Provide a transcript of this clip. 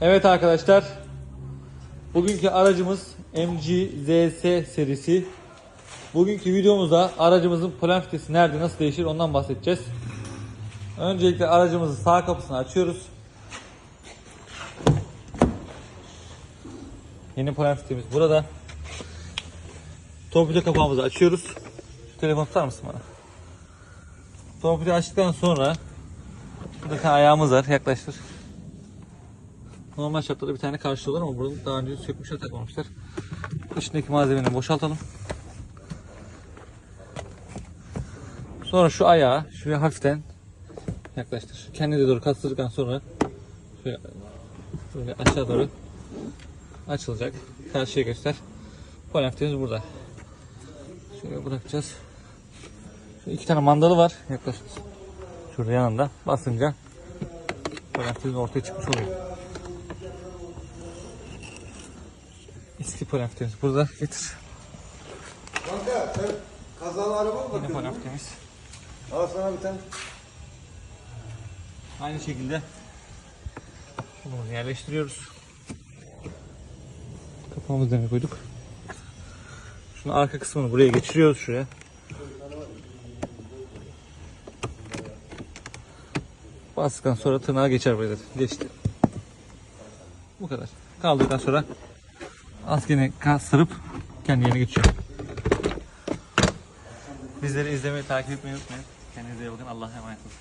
Evet arkadaşlar. Bugünkü aracımız MG ZS serisi. Bugünkü videomuzda aracımızın polen filtresi nerede nasıl değişir ondan bahsedeceğiz. Öncelikle aracımızın sağ kapısını açıyoruz. Yeni polen filtremiz burada. Torpido kapağımızı açıyoruz. Şu telefonu tutar mısın bana? Torpido açtıktan sonra burada ayağımız var yaklaştır. Normal şartlarda bir tane karşılıyorlar ama bunu daha önce sökmüşler takmamışlar. İçindeki malzemeleri boşaltalım. Sonra şu ayağı şuraya hafiften yaklaştır. Kendine doğru kastırdıktan sonra şöyle, şöyle aşağı doğru açılacak. Karşıya göster. Polenftimiz burada. Şöyle bırakacağız. Şu iki tane mandalı var. Yaklaşık şurada yanında. Basınca polenftimiz ortaya çıkmış oluyor. Eski polenftimiz burada. Getir. Kanka sen kazalı araba mı Yine bakıyorsun? Al sana bir tane. Aynı şekilde bunu yerleştiriyoruz. Kapağımızı demir koyduk. Şunu arka kısmını buraya geçiriyoruz şuraya. Bastıktan sonra tırnağa geçer böyle. Geçti. Bu kadar. Kaldırdıktan sonra az yine kastırıp kendi yerine geçiyor. Bizleri izlemeyi, takip etmeyi unutmayın. Kendinize iyi bakın. Allah'a emanet olun.